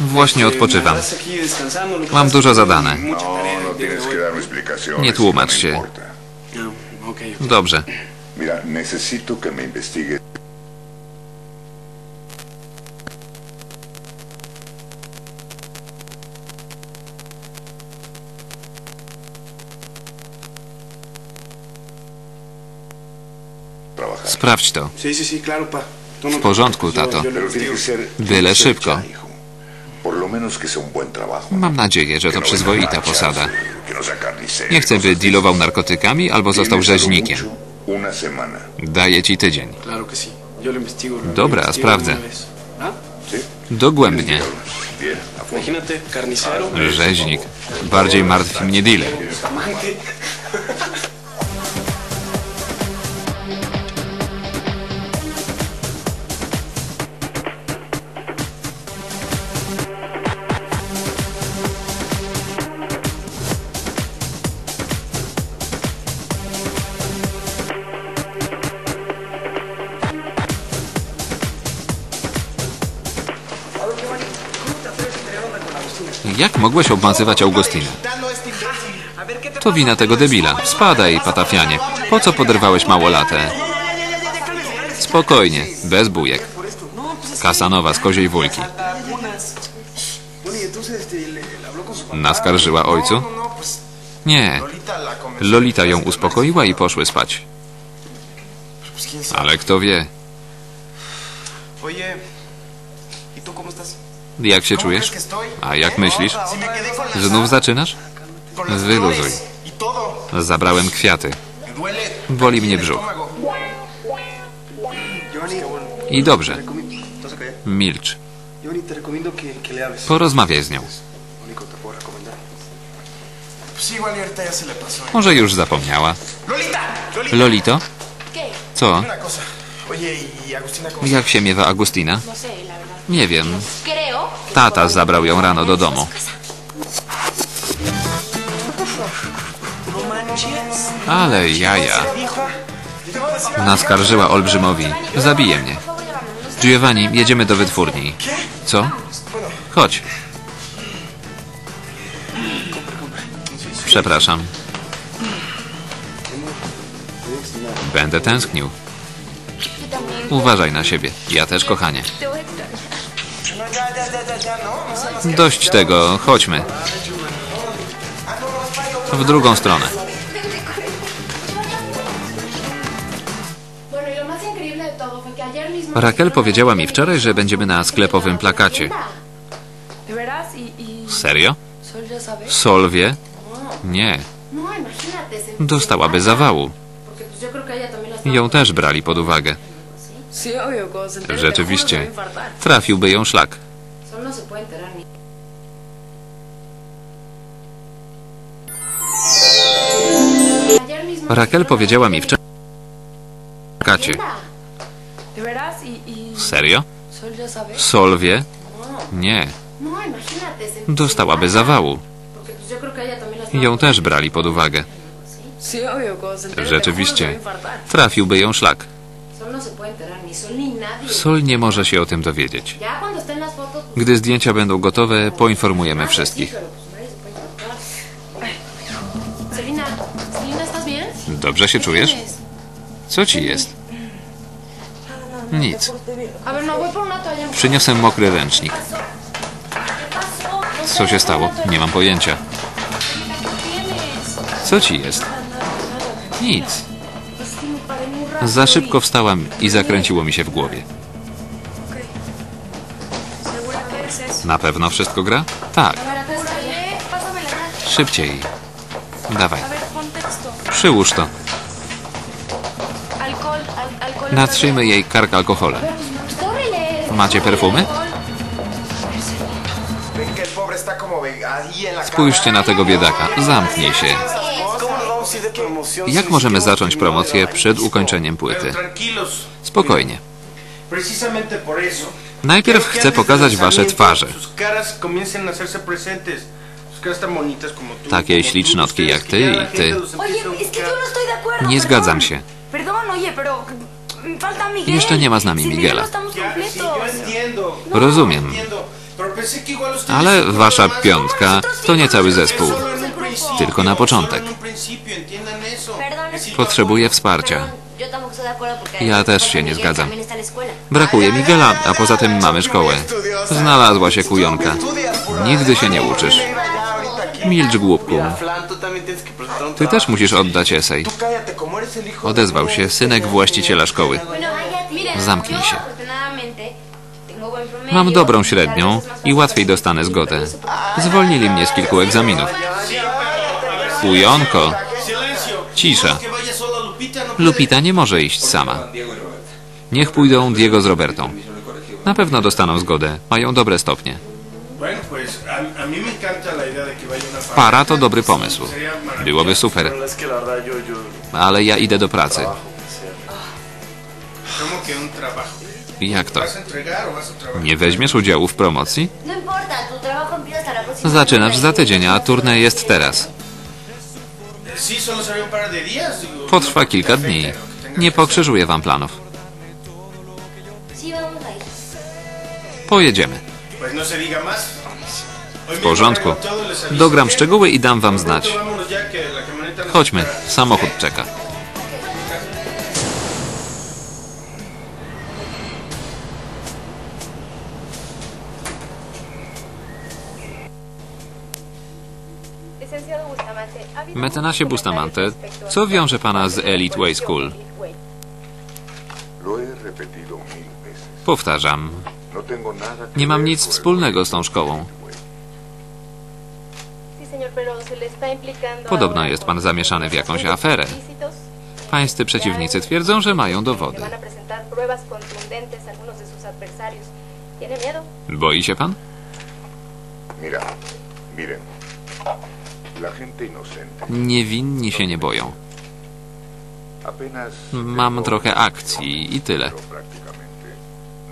Właśnie odpoczywam. Mam dużo zadane. Nie tłumacz się. Dobrze. Sprawdź to. No W te porządku, tato. Byle szybko. Mam nadzieję, że to no przyzwoita posada. no Nie chcę, by dealował narkotykami albo został rzeźnikiem. Daję ci tydzień. Dobra, sprawdzę. ¿Ah? Dogłębnie. Rzeźnik. Bardziej martwi mnie dealer. Jak mogłeś obmazywać Augustinę? To wina tego debila. Spadaj, patafianie. Po co poderwałeś małolatę? Spokojnie, bez bujek. Kasanowa z koziej papá. Naskarżyła ojcu? Nie. Lolita ją uspokoiła i poszły spać. Ale kto wie, Oye, ¿y tú cómo estás? Jak się ¿Cómo czujesz? A jak myślisz? Znów zaczynasz? Wyluzuj. Zabrałem kwiaty. Boli mnie brzuch. I dobrze, milcz. Porozmawiaj z nią. Może już zapomniała. Lolito? Co? ¿Y Jak się miewa Agustina? No. Nie wiem. Tata zabrał ją rano do domu. Ale jaja. Naskarżyła olbrzymowi. Zabije mnie. Giovanni, jedziemy do wytwórni. Co? Chodź. Przepraszam. Będę tęsknił. Uważaj na siebie. Ja też, kochanie. Dość tego, chodźmy. W drugą stronę. Raquel powiedziała mi wczoraj, że będziemy na sklepowym plakacie. ¿De veras? ¿Y, y Serio? Sol ya sabe? Sol wie? Nie. Dostałaby zawału. Ją też brali pod uwagę. Rzeczywiście. Trafiłby ją szlak. No. Raquel powiedziała mi wczoraj na plakacie. ¿De veras? ¿Y, y Serio? Sol wie? Nie. No, imagínate. Se, Dostałaby zawału. Ją też brali pod uwagę. Rzeczywiście. Trafiłby ją szlak. Sol no Sol nie może się o tym dowiedzieć. Gdy zdjęcia będą gotowe, poinformujemy sí, wszystkich. Dobrze się czujesz? Co ci jest? Nic. No. Przyniosę mokry ręcznik. Co się stało? Nie mam pojęcia. Co ci jest? Nic. Za szybko wstałam i zakręciło mi się w głowie. Na pewno wszystko gra? Tak. Szybciej. Dawaj. Przyłóż to. Natrzyjmy jej kark alkoholem. Macie perfumy? Spójrzcie na tego biedaka. Zamknij się. Jak możemy zacząć promocję przed ukończeniem płyty? Spokojnie. Najpierw chcę pokazać wasze twarze. Takie ślicznotki jak ty i ty. no. Nie zgadzam się. Jeszcze nie ma z nami Miguela. no entiendo. Rozumiem. Ale wasza piątka to nie cały zespół. Tylko na początek. Potrzebuję wsparcia. Ja też się nie zgadzam. Brakuje Miguela, a poza tym mamy szkołę. Znalazła się kujonka. Nigdy się nie uczysz. Milcz, głupku. Ty też musisz oddać esej. Odezwał się synek właściciela szkoły. Zamknij się. Mam dobrą średnią i łatwiej dostanę zgodę. Zwolnili mnie z kilku egzaminów. Silencio. Cisza. Lupita, nie może iść sama. Niech pójdą Diego z Robertą. Na pewno dostaną zgodę. Mają dobre stopnie. Para to dobry pomysł. Byłoby super. Ale ja idę do pracy. Jak to? Nie weźmiesz udziału w promocji? No Zaczynasz za tydzień, a turniej jest teraz. Potrwa no, kilka dni. tengas Nie pokrzyżuję wam planów. Pojedziemy. No W porządku. Dogram szczegóły i dam wam znać. Chodźmy, samochód czeka. Mecenasie Bustamante, co wiąże pana z Elite Way School? Powtarzam, No nie mam nic wspólnego z tą szkołą. Podobno jest pan zamieszany w jakąś aferę. Pańscy przeciwnicy twierdzą, że mają dowody. Boi się pan? Mira, miren. Niewinni się nie boją. Mam trochę akcji i tyle.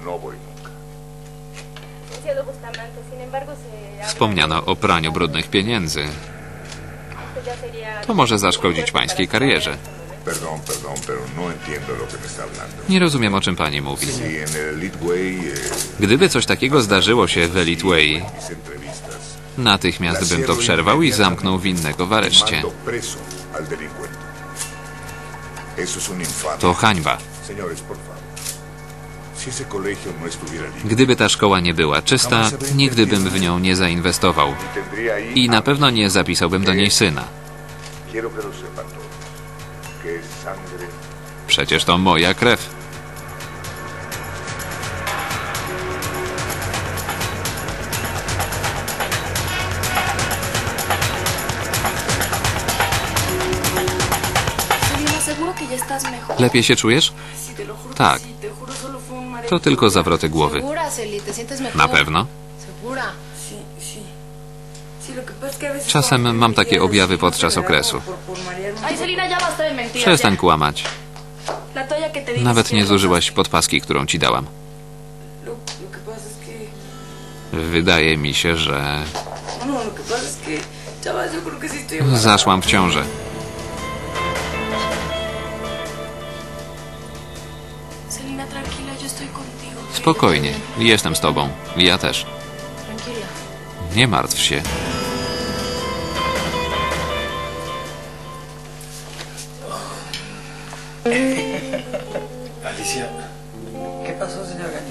no. Wspomniano o praniu brudnych pieniędzy. To może zaszkodzić pańskiej karierze. No. Nie rozumiem, o czym pani mówi. Way, eh, Gdyby coś takiego zdarzyło się w Elite Way, mis entrevistas, natychmiast bym to przerwał i zamknął winnego w areszcie. To hańba. No Gdyby ta szkoła nie była czysta, nigdy bym w nią nie zainwestował. ahí... I na pewno nie zapisałbym do niej syna. Es sangre Przecież to moja krew. Lepiej się czujesz? Tak. To tylko zawroty głowy. Na pewno. Czasem mam takie objawy podczas okresu. Przestań kłamać. Nawet nie zużyłaś podpaski, którą ci dałam. Wydaje mi się, że No, lo que Spokojnie, jestem z tobą. Ja też. Nie martw się.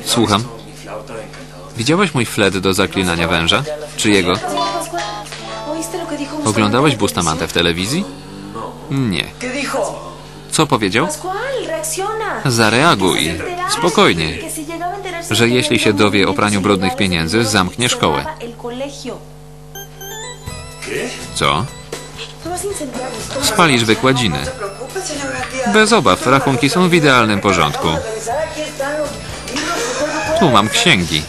Słucham. Widziałeś mój flet do zaklinania węża? Czy jego? ¿Oíste lo que dijo Bustamante Oglądałeś en la Bustamante w telewizji? Nie. Co powiedział? Zareaguj. Spokojnie. Że jeśli się dowie o praniu brudnych pieniędzy, zamknie szkołę. Co? Spalisz wykładziny. Bez obaw, rachunki są w idealnym porządku. Tu mam księgi.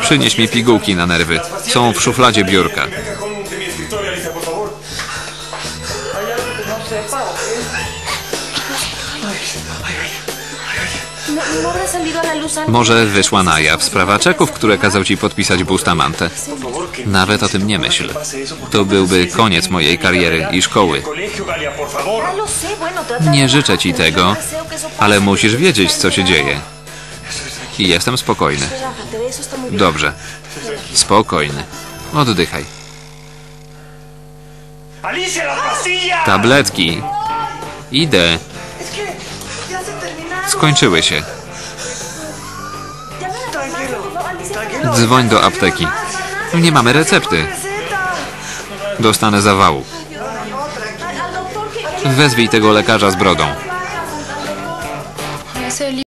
Przynieś mi pigułki na nerwy. Są w szufladzie biurka. Może wyszła na jaw sprawa czeków, które kazał ci podpisać Bustamante. Nawet o tym nie myśl. To byłby koniec mojej kariery i szkoły. Nie życzę ci tego, ale musisz wiedzieć, co się dzieje. I jestem spokojny. Dobrze. Spokojny. Oddychaj. Tabletki. Idę. Skończyły się. Dzwoń do apteki. Nie mamy recepty. Dostanę zawału. Wezwij tego lekarza z brodą.